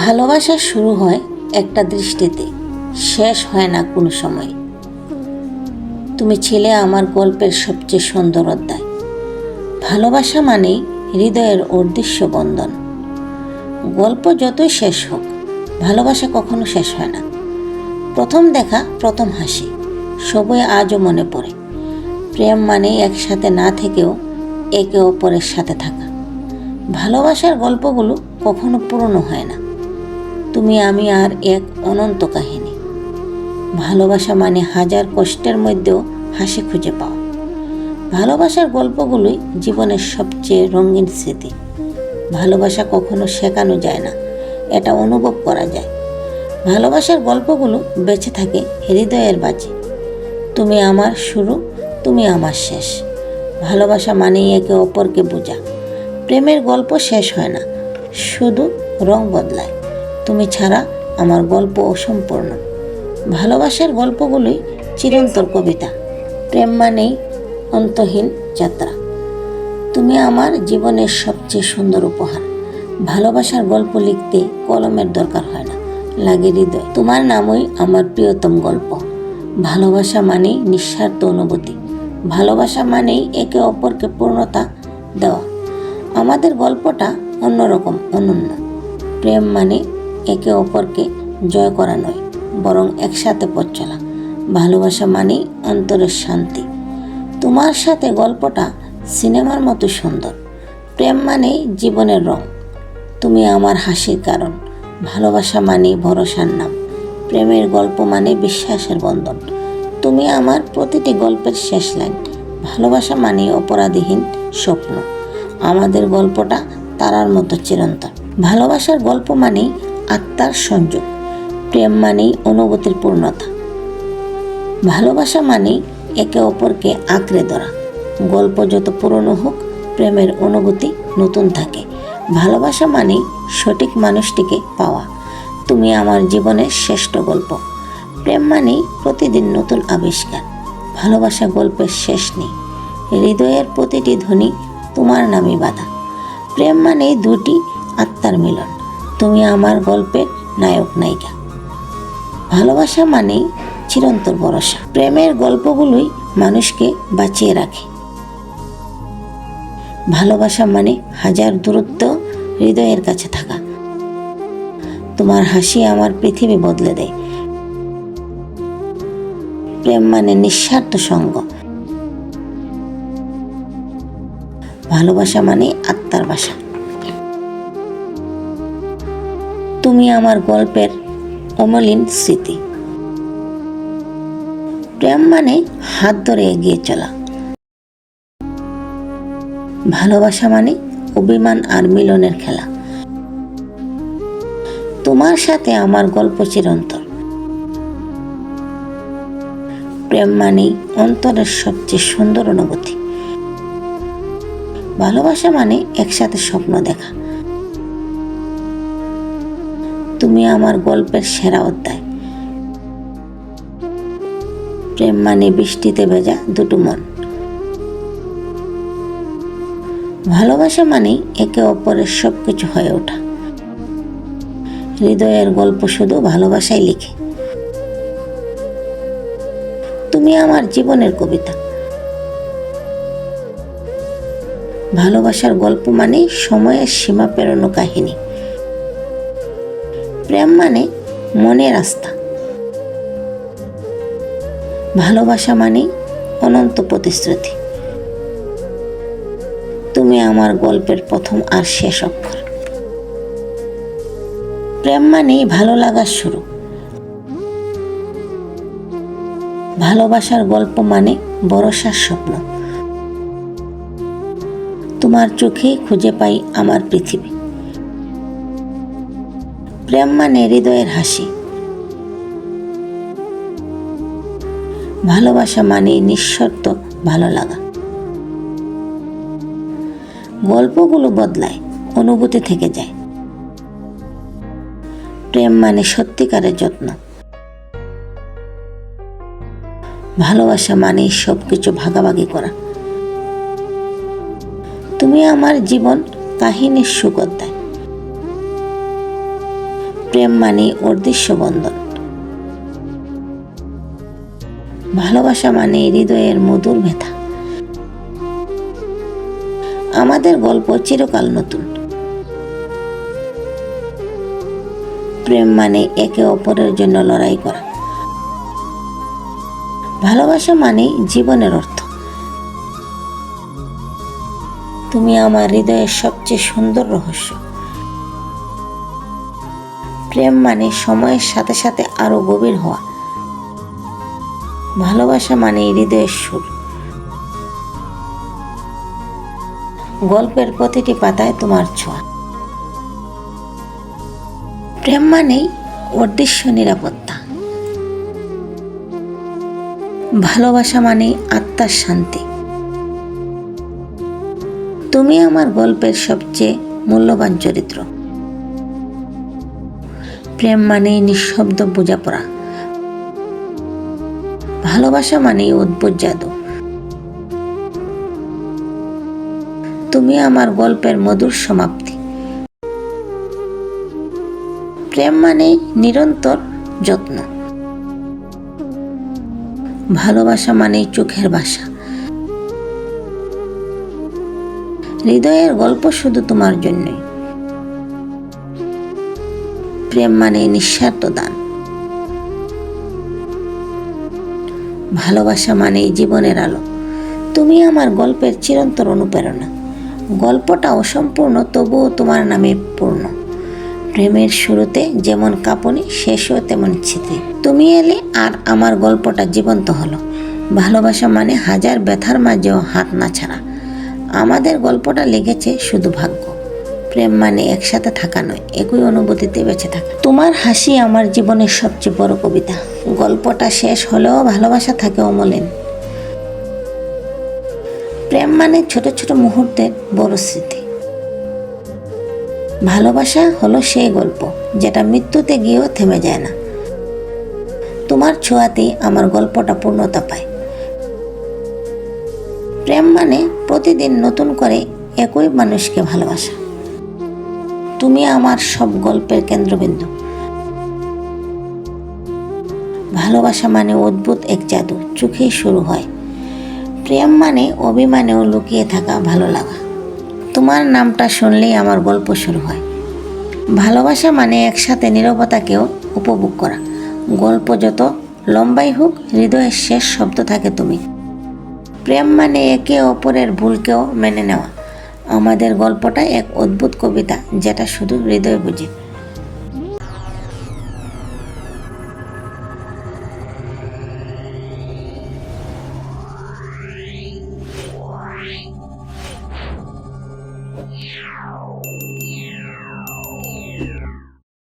ভালোবাসা শুরু হয় একটা দৃষ্টিতে, শেষ হয় না কোনো সময়। তুমি ছেলে আমার গল্পের সবচেয়ে সুন্দর অধ্যায়। ভালোবাসা মানেই হৃদয়ের অদৃশ্য বন্ধন। গল্প যতই শেষ হোক, ভালোবাসা কখনো শেষ হয় না। প্রথম দেখা, প্রথম হাসি, সবই আজও মনে পড়ে। প্রেম মানেই একসাথে না থেকেও একে অপরের সাথে থাকা। ভালোবাসার গল্পগুলো কখনো পুরনো হয় না। তুমি, আমি আর এক অনন্ত কাহিনী। ভালোবাসা মানে হাজার কষ্টের মধ্যেও হাসি খুঁজে পাও ভালোবাসার গল্পগুলোই জীবনের সবচেয়ে রঙিন স্মৃতি। ভালোবাসা কখনো শেখানো যায় না, এটা অনুভব করা যায়। ভালোবাসার গল্পগুলো বেঁচে থাকে হৃদয়ের বাজে তুমি আমার শুরু, তুমি আমার শেষ। ভালোবাসা মানেই একে অপরকে বোঝা। প্রেমের গল্প শেষ হয় না, শুধু রং বদলায়। তুমি ছাড়া আমার গল্প অসম্পূর্ণ। ভালোবাসার গল্পগুলোই চিরন্তর কবিতা। প্রেম মানেই অন্তহীন যাত্রা। তুমি আমার জীবনের সবচেয়ে সুন্দর উপহার। ভালোবাসার গল্প লিখতে কলমের দরকার হয় না, লাগে হৃদয়। তোমার নামই আমার প্রিয়তম গল্প। ভালোবাসা মানেই নিঃস্বার্থ অনুভূতি। ভালোবাসা মানেই একে অপরকে পূর্ণতা দেওয়া। আমাদের গল্পটা অন্যরকম, অনন্য। প্রেম মানে একে অপরকে জয় করা নয়, বরং একসাথে পথ চলা। ভালোবাসা মানেই অন্তরের শান্তি। তোমার সাথে গল্পটা সিনেমার মতো সুন্দর। প্রেম মানেই জীবনের রং। তুমি আমার হাসির কারণ। ভালোবাসা মানেই ভরসার নাম। প্রেমের গল্প মানে বিশ্বাসের বন্ধন। তুমি আমার প্রতিটি গল্পের শেষ লাইন। ভালোবাসা মানেই অপরাধীহীন স্বপ্ন। আমাদের গল্পটা তারার মতো চিরন্তন। ভালোবাসার গল্প মানেই আত্মার সংযোগ। প্রেম মানেই অনুভূতির পূর্ণতা। ভালোবাসা মানেই একে অপরকে আঁকড়ে ধরা। গল্প যত পুরনো হোক, প্রেমের অনুভূতি নতুন থাকে। ভালোবাসা মানেই সঠিক মানুষটিকে পাওয়া। তুমি আমার জীবনের শ্রেষ্ঠ গল্প। প্রেম মানেই প্রতিদিন নতুন আবিষ্কার। ভালোবাসা গল্পের শেষ নেই। হৃদয়ের প্রতিটি ধ্বনি তোমার নামে বাধা। প্রেম মানেই দুটি আত্মার মিলন। তুমি আমার গল্পের নায়ক, নায়িকা। ভালোবাসা মানেই চিরন্তর ভরসা। প্রেমের গল্পগুলোই মানুষকে বাঁচিয়ে রাখে। ভালোবাসা মানে হাজার দূরত্ব হৃদয়ের কাছে থাকা। তোমার হাসি আমার পৃথিবী বদলে দেয়। প্রেম মানে নিঃস্বার্থ সঙ্গ। ভালোবাসা মানে আত্মার বাসা। তুমি আমার গল্পের অমলিন স্মৃতি। প্রেম মানে হাত ধরে এগিয়ে চলা। ভালোবাসা মানে অভিমান আর মিলনের খেলা। তোমার সাথে আমার গল্প চিরন্তর প্রেম মানেই অন্তরের সবচেয়ে সুন্দর অনুভূতি। ভালোবাসা মানে একসাথে স্বপ্ন দেখা। তুমি আমার গল্পের সেরা অধ্যায়। প্রেম মানে বৃষ্টিতে ভেজা দুটো মন। ভালোবাসা মানেই একে অপরের সব কিছু হয়ে ওঠা। হৃদয়ের গল্প শুধু ভালোবাসাই লিখে। তুমি আমার জীবনের কবিতা। ভালোবাসার গল্প মানে সময়ের সীমা পেরোনো কাহিনী। প্রেম মানে মনের আস্থা ভালোবাসা মানে অনন্ত প্রতিশ্রুতি। তুমি আমার গল্পের প্রথম আর শেষ অক্ষর। প্রেম মানেই ভালো লাগার শুরু। ভালোবাসার গল্প মানে ভরসার স্বপ্ন। তোমার চোখে খুঁজে পাই আমার পৃথিবী। প্রেম মানে হৃদয়ের হাসি। ভালোবাসা মানে নিঃশর্ত ভালো লাগা। গল্পগুলো বদলায়, অনুভূতি থেকে যায়। প্রেম মানে সত্যিকারের যত্ন। ভালোবাসা মানে সব কিছু ভাগাভাগি করা। তুমি আমার জীবন, কাহিনীর অধ্যায় প্রেম মানে অদৃশ্য বন্ধন ভালোবাসা মানে হৃদয়ের মধুর ব্যথা। আমাদের গল্প চিরকাল নতুন। প্রেম মানে একে অপরের জন্য লড়াই করা। ভালোবাসা মানে জীবনের অর্থ। তুমি আমার হৃদয়ের সবচেয়ে সুন্দর রহস্য। প্রেম মানে সময়ের সাথে সাথে আরও গভীর হওয়া। ভালোবাসা মানে হৃদয়ের সুর। গল্পের প্রতিটি পাতায় তোমার ছোঁয়া। প্রেম মানেই অদৃশ্য নিরাপত্তা। ভালোবাসা মানেই আত্মার শান্তি। তুমি আমার গল্পের সবচেয়ে মূল্যবান চরিত্র। প্রেম মানেই নিঃশব্দ বোঝাপড়া। ভালোবাসা মানেই অদ্ভুত জাদু। তুমি আমার গল্পের মধুর সমাপ্তি। প্রেম মানেই নিরন্তর যত্ন। ভালোবাসা মানেই চোখের ভাষা হৃদয়ের গল্প শুধু তোমার জন্যই। প্রেম মানে নিঃস্বার্থ দান। ভালোবাসা মানেই জীবনের আলো। তুমি আমার গল্পের চিরন্তর অনুপ্রেরণা। গল্পটা অসম্পূর্ণ, তবুও তোমার নামে পূর্ণ। প্রেমের শুরুতে যেমন কাঁপনি, শেষও তেমন স্মৃতি তুমি এলে আর আমার গল্পটা জীবন্ত হলো। ভালোবাসা মানে হাজার ব্যথার মাঝেও হাত না ছাড়া। আমাদের গল্পটা লেগেছে শুধু ভাগ্য। প্রেম মানে একসাথে থাকা নয়, একই অনুভূতিতে বেঁচে থাকা। তোমার হাসি আমার জীবনের সবচেয়ে বড় কবিতা। গল্পটা শেষ হলেও ভালোবাসা থাকে অমলেন। প্রেম মানে ছোট ছোট মুহূর্তের বড় স্মৃতি। ভালোবাসা হলো সেই গল্প, যেটা মৃত্যুতে গিয়েও থেমে যায় না। তোমার ছোঁয়াতেই আমার গল্পটা পূর্ণতা পায়। প্রেম মানে প্রতিদিন নতুন করে একই মানুষকে ভালোবাসা। তুমি আমার সব গল্পের কেন্দ্রবিন্দু। ভালোবাসা মানে অদ্ভুত এক জাদু চোখেই শুরু হয়। প্রেম মানে অভিমানেও লুকিয়ে থাকা ভালো লাগা। তোমার নামটা শুনলেই আমার গল্প শুরু হয়। ভালোবাসা মানে একসাথে নীরবতাকেও উপভোগ করা। গল্প যত লম্বাই হোক, হৃদয়ের শেষ শব্দ থাকে তুমি। প্রেম মানে একে অপরের ভুলকেও মেনে নেওয়া। আমাদের গল্পটা এক অদ্ভুত কবিতা যেটা শুধু হৃদয় বুঝে।